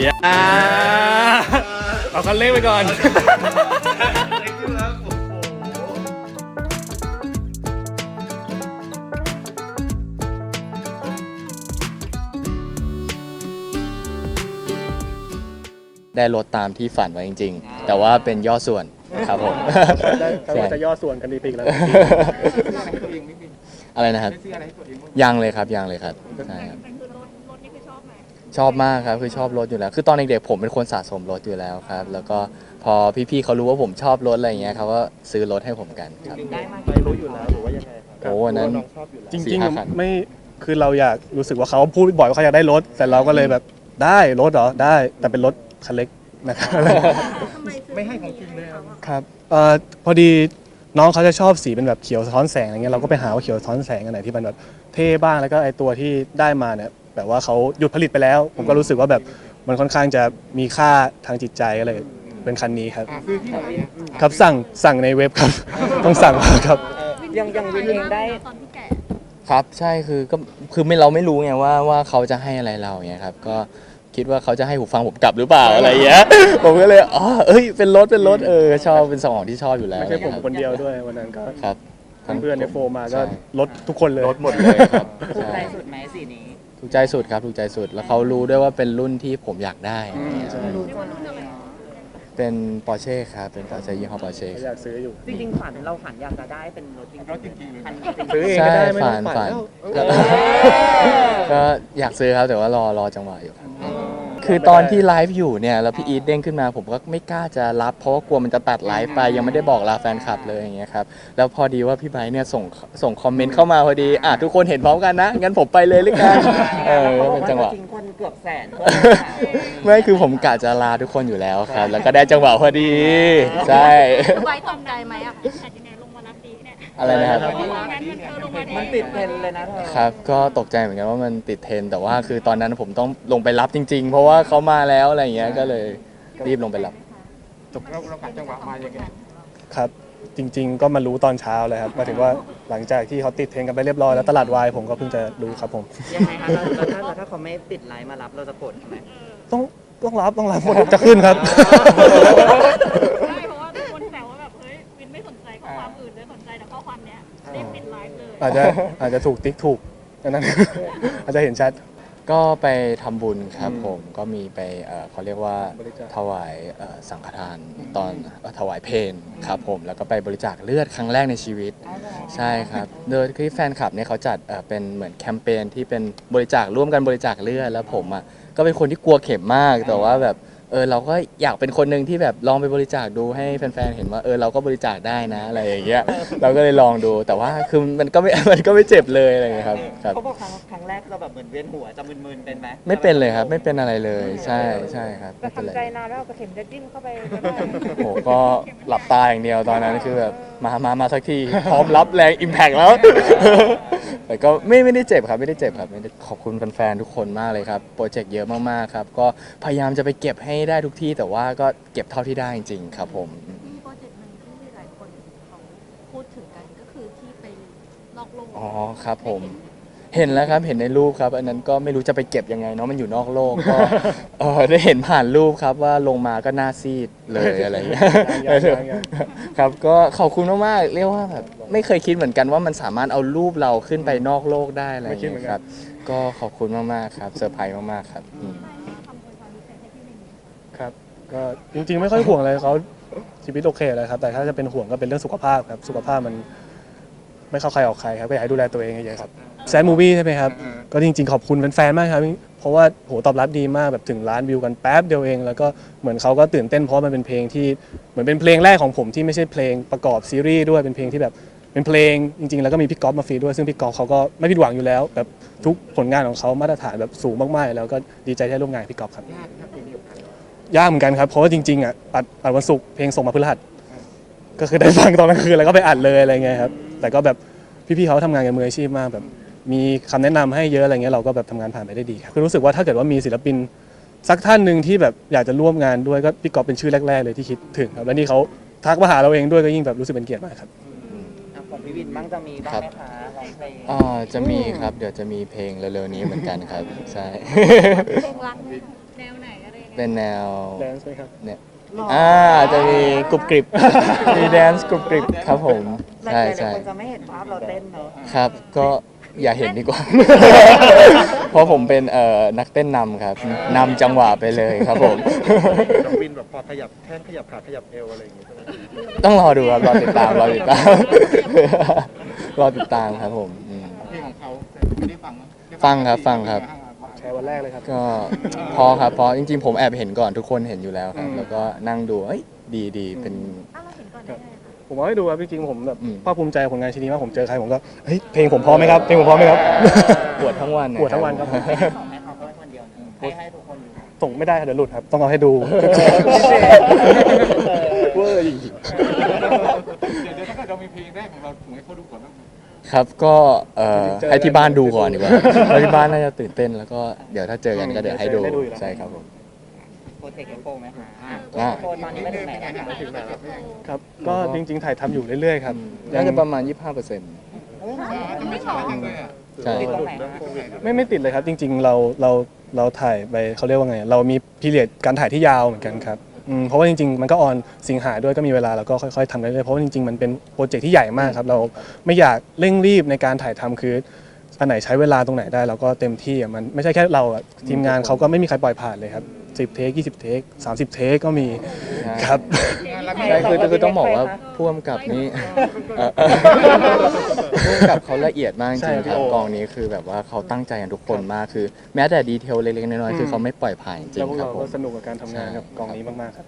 อย่าเอาคันเร่งไปก่อน ได้รถตามที่ฝันไว้จริง ๆ แต่ว่าเป็นย่อส่วนครับผม ได้แต่ว่าจะย่อส่วนกันดีปีกแล้วตัวเองไม่มีอะไรนะครับไม่ซื้ออะไรให้ตัวเองบ้างยังเลยครับยังเลยครับใช่ครับ แต่คือร ถรถนี่คือชอบไหมชอบมากครับคือชอบรถอยู่แล้ว คือตอนเด็กๆผมเป็นคนสะสมรถอยู่แล้วครับ แล้วก็พอพี่ๆเขารู้ว่าผมชอบรถอะไรอย่างเงี้ยเขาก็ซื้อรถให้ผมกันครับ ได้มาไปรู้อยู่แล้วหรือว่ายังไงครับโอ้วันนั้นน้องชอบอยู่แล้วจสี่ริงห้าคัน ๆไม่คือเราอยากรู้สึกว่าเขาพูดบ่อยว่าเขาอยากได้รถ แต่เราก็เลยแบบได้รถเหรอได้แต่เป็นรถคันเล็กนะครับทำไมซื้อไม่ให้ของจริงเลยเขาอะ ครับเอ่อพอดีน้องเขาจะชอบสีเป็นแบบเขียวสะท้อนแสงอะไรเงี้ยเราก็ไปหาว่าเขียวสะท้อนแสงอันไหนที่มันแบบเท่บ้างแล้วก็ไอตัวที่ได้มาเนี่ย แบบว่าเขาหยุดผลิตไปแล้ว ผมก็รู้สึกว่าแบบมันค่อนข้างจะมีค่าทางจิตใจก็เลยเป็นคันนี้ครับอะซื้อที่ไหนอะครับสั่งสั่งในเว็บครับ ต้องสั่งครับ ยังยังวินเองได้ ตอนที่แกะครับใช่คือก็คือไม่เราไม่รู้ไงว่าว่าเขาจะให้อะไรเราเงี้ยครับก็คิดว่าเขาจะให้หูฟังผมกลับหรือเปล่าอะไรอย่างเงี้ย ผมก็เลยอ๋อเอ้ยเป็นรถเป็นรถเออชอบเป็นสมองที่ชอบอยู่แล้วไม่ใช่ผมรับคนเดียวด้วยวันนั้นก็ครับ เพื่อนๆในโฟมมาก็ใช่ ลดทุกคนเลย รถหมดเลยครับถูกใจใช่ สุดไหมสีนี้ ถูกใจสุดครับถูกใจสุด แล้วเขารู้ด้วยว่าเป็นรุ่นที่ผมอยากได้อืมใช่รู้เรียกจัว่ากรุ่นอะไรเป็นปอร์เช่ครับเป็นปอร์เช่ยี่ห้อปอร์เช่อยากซื้ออยู่ จริงๆฝันเราฝันอยากจะได้เป็นรถจริงๆรถจริงๆเลยคันนะจริงซื้อเองใช่ก็ได้ไม่ต้ฝัองนฝันฝันแล้วก็ก็อยากซื้อครับแต่ว่ารอรอจังหวะอยู่ครับ คือตอนที่ไลฟ์อยู่เนี่ยแล้วพี่อีทเด้งขึ้นมาผมก็ไม่กล้าจะรับ เพราะว่ากลัวมันจะตัดไลฟ์ไปยังไม่ได้บอกลาแฟนคลับเลยอย่างเงี้ยครับแล้วพอดีว่าพี่ไบร์ทเนี่ยส่งส่งคอมเมนต์เข้ามาพอดีอะทุกคนเห็นพร้อมกันนะงั้นผมไปเลยหรือกันเออเขาก็บอกเป็นจังหว่าวะจะทิ้งคนเกือบแสนไม่คือผมกะจะลาทุกคนอยู่แล้วครับ แล้วก็ได้จังหวะพอดี ใช่ ไว้ตกใจไหมอะแต่ อะไรนะครับเพราะว่างั้นมันเธอลงมาดีมันติดเทรนด์เลยนะเธอครับ ก็ตกใจเหมือนกันว่ามันติดเทรนด์แต่ว่าคือตอนนั้นผมต้องลงไปรับจริง ๆ เพราะว่าเขามาแล้วอะไรอย่างเงี้ยก็เลยรีบลงไปรับ เราเรากัดจังหวะมายังไงครับ จริง ๆ ก็มารู้ตอนเช้าเลยครับหมายถึงว่าหลังจากที่เขาติดเทรนด์กันไปเรียบร้อยแล้วตลาดวายผมก็เพิ่งจะรู้ครับผม ยังไงคะแล้วแล้วถ้าแล้วถ้าเขาไม่ติดไลน์มารับเราจะโกรธทำไมต้องต้องรับต้องรับหมดจะขึ้นครับ อาจจะอาจจะถูกติ๊กถูกอันนั้น อาจจะเห็นชัด ก็ไปทำบุญครับผมก็มีไปเอ่อเขาเรียกว่าบริจาค ถวายเอ่อสังฆทานตอนเอ่อถวายเพลงครับผมแล้วก็ไปบริจาคเลือดครั้งแรกในชีวิต ใช่ครับ โดยที่แฟนคลับเนี่ยเขาจัดเอ่อเป็นเหมือนแคมเปญที่เป็นบริจาคร่วมกันบริจาคเลือดแล้วผมอะก็เป็นคนที่กลัวเข็มมากแต่ว่าแบบ เออเราก็อยากเป็นคนหนึ่งที่แบบลองไปบริจาคดูให้แฟนๆเห็นว่าเออเราก็บริจาคได้นะอะไรอย่างเงี้ยเราก็เลยลองดูแต่ว่าคือมันก็ไม่ มันก็ไม่เจ็บเลยอะไรอย่างเงี้ยครับครับเขาบอกครั้งครั้งแรกเราแบบเหมือนเวียนหัวจะมึนๆเป็นไหมไม่เป็นเลยครับไม่เป็นอะไรเลยใช่ใช่ครับแต่ไม่เป็นไร ทำใจนานแล้วเอากระเข็มจะจิ้มเข้าไปก็ได้โอ้โหก็หลับตาอย่างเดียวตอนนั้นคือแบบมามามาสักที พร้อมรับแรงอิมแพกแล้ว แต่ก็ไม่ไม่ได้เจ็บครับไม่ได้เจ็บครับไม่ได้ขอบคุณแฟนๆทุกคนมากเลยครับโปรเจกต์เยอะมากๆครับก็พยายามจะไปเก็บให้ได้ทุกที่ แต่ว่าก็เก็บเท่าที่ได้จริงๆครับผม มีโปรเจกต์หนึ่งที่หลายคนเขาพูดถึงกันก็คือที่ไปนอกโลกอ๋อครับผมเห็น แล้วครับเห็นในรูปครับ อันนั้นก็ไม่รู้จะไปเก็บยังไงเนาะมันอยู่นอกโลกก็เออได้เห็นผ่านรูปครับว่าลงมาก็หน้าซีดเลยอะไรอย่างเงี้ยยังยังยังครับก็ขอบคุณมากๆเรียกว่าแบบไม่เคยคิดเหมือนกันว่ามันสามารถเอารูปเราขึ้นไปนอกโลกได้อะไรอย่างไม่คิดเหมืเงี้อยนคกันรับ ก็ขอบคุณมากๆครับเซอร์ไพรส์มากๆครับอืม ครับก็จริงๆไม่ค่อยห่วงอะไรเขาชีวิตโอเคเลยครับ แต่ถ้าจะเป็นห่วงก็เป็นเรื่องสุขภาพครับ สุขภาพมันไม่เข้าใครออกใครครับก็อยากให้ดูแลตัวเองเยอะๆครับ แซนมูวี่ใช่ไหมครับ ก็จริงๆ ขอบคุณแฟนๆมากครับ เพราะว่าโหตอบรับดีมากแบบถึงล้านวิวกันแป๊บเดียวเอง แล้วก็เหมือนเขาก็ตื่นเต้นเพราะมันเป็นเพลงที่เหมือนเป็นเพลงแรกของผมที่ไม่ใช่เพลงประกอบซีรีส์ด้วยเป็นเพลงที่แบบเป็นเพลงจริงๆ แล้วก็มีพี่ก๊อฟมาฟีดด้วยซึ่งพี่ก๊อฟเขาก็ไม่ผิดหวังอยู่แล้วแบบทุกผลงานของเขามาตรฐานแบบสูงมากๆ แล้วก็ดีใจที่ได้ร่วมงานกับพี่ก๊อฟครับ ยากครับปีนี้กับการยากเหมือนกันครับ เพราะว่าจริงๆอะอัดอัดวันศุกร์เพลงส่งมาพฤหัส ก็คือได้ฟังตอนกลางคืนแล้วก็ไปอัดเลยอะไรเงี้ยครับ แต่ก็แบบพี่ๆเขาทำงานกันมืออาชีพมากแบบ มีคำแนะนำให้เยอะอะไรเงี้ยเราก็แบบทำงานผ่านไปได้ดีครับคือรู้สึกว่าถ้าเกิดว่ามีศิลปินสักท่านหนึ่งที่แบบอยากจะร่วมงานด้วยก็พี่ก๊อฟเป็นชื่อแรก ๆ เลยที่คิดถึงครับแล้วนี่เขาทักมาหาเราเองด้วยก็ยิ่งแบบรู้สึกเป็นเกียรติมากครับอะของพี่วินบ้างจะมีบ้างไหมคะร้องเพลงอ่าจะมีครับเดี๋ยวจะมีเพลงเร็วๆนี้เหมือนกันครับ ใช่ เพลงรักเนี่ยแนวไหนอะไรยังไงเป็นแนวแดนซ์ไหมครับเนี่ยอ่าจะมีกรุบกริบมีแดนซ์กรุบกริบครับผม หลาใช่ยๆใช่คนจะไม่เห็นภาพเราเต้นเนาะครับก็ อย่าเห็นดีกว่า เพราะผมเป็นเอ่อนักเต้นนำครับนำจังหวะไปเลยครับผม น้องวินแบบพอขยับแข้งขยับขาขยับเอวอะไรอย่างเงี้ยใช่ไหมต้องรอดูครับรอติดตามรอติดตาม รอติดตามครับผมอืม เพลงของเขาไม่ได้ฟังมั้ยได้ฟังครับฟังครับ แชร์วันแรกเลยครับ ก็พอครับพอจริงๆ ผมแอบเห็นก่อนทุกคนเห็นอยู่แล้วครับอืมแล้วก็นั่งดูเอ้ยดีดีเป็น ผมเอาให้ดูครับจริงๆผมแบบอืมภาคภูมิใจกับผลงานชิ้นนี้มากผมเจอใครผมก็เฮ้ยเพลงผมพร้อมไหมครับเพลงผมพร้อมไหมครับ ปวดทั้งวันปวดทั้งวันครับส่งให้เขาแค่คนเดียวนะให้ให้ทุกคนดูส่งไม่ได้ครับเดี๋ยวหลุดครับ ต้องเอาให้ดู เวอร์อีกเดี๋ยวเดี๋ยวถ้าเกิดเรามีเพลงแรกของเราถูกให้เขาดูก่อนบ้างไหมครับก็เอ่อเจอกันให้ที่บ้านดูก่อนดีกว่าเพราะที่บ้านน่าจะตื่นเต้นแล้วก็เดี๋ยวถ้าเจอกันก็เดี๋ยวให้ดูได้ดูอยู่แล้วใช่ครับผมโป รเจกต์เอ็กโปไหมคะอ่าโปรตอนนี้ไปถึงไหนแล้วคะถึงไหนแล้วครับ ก็จริง ๆ ถ่ายทำอยู่เรื่อยๆครับน่าจะประมาณ 25เปอร์เซ็นต์จะไม่ช้าจังเลยอะใช่ติดตรงไหนเรื่องคะโควิดอยู่ไม่ไม่ติดเลยครับ จริง ๆ เราเราเราถ่ายไปเขาเรียกว่าไง เรามีพีเรียดการถ่ายที่ยาวเหมือนกันครับอืมเพราะว่าจริงๆ มันก็ออนสิงหาด้วยก็มีเวลาเราก็ค่อยๆทำไปเรื่อยๆเพราะว่าจริงๆ มันเป็นโปรเจกต์ที่ใหญ่มากครับ เราไม่อยากเร่งรีบในการถ่ายทำคือ อันไหนใช้เวลาตรงไหนได้เราก็เต็มที่อะมันไม่ใช่แค่เราอะทีมงานเขาก็ไม่มีใครปล่อยผ่านเลยครับ10เทค20เทค30เทคก็มีครับ ใช่คือคือต้องบอกว่าพ่วงกับนี่เอ่อพ่วงกับเขาละเอียดมากจใช่ริงๆพี่ครับโอกองนี้คือแบบว่าเขาตั้งใจกันทุกคนมากคือ แม้แต่ดีเทลเล็กๆน้อยๆคือเขาไม่ปล่อยผ่านจริแล้วงพวกๆครับเราผก็มสนุกกับการทำงานกับใช่กองนี้มากๆครับ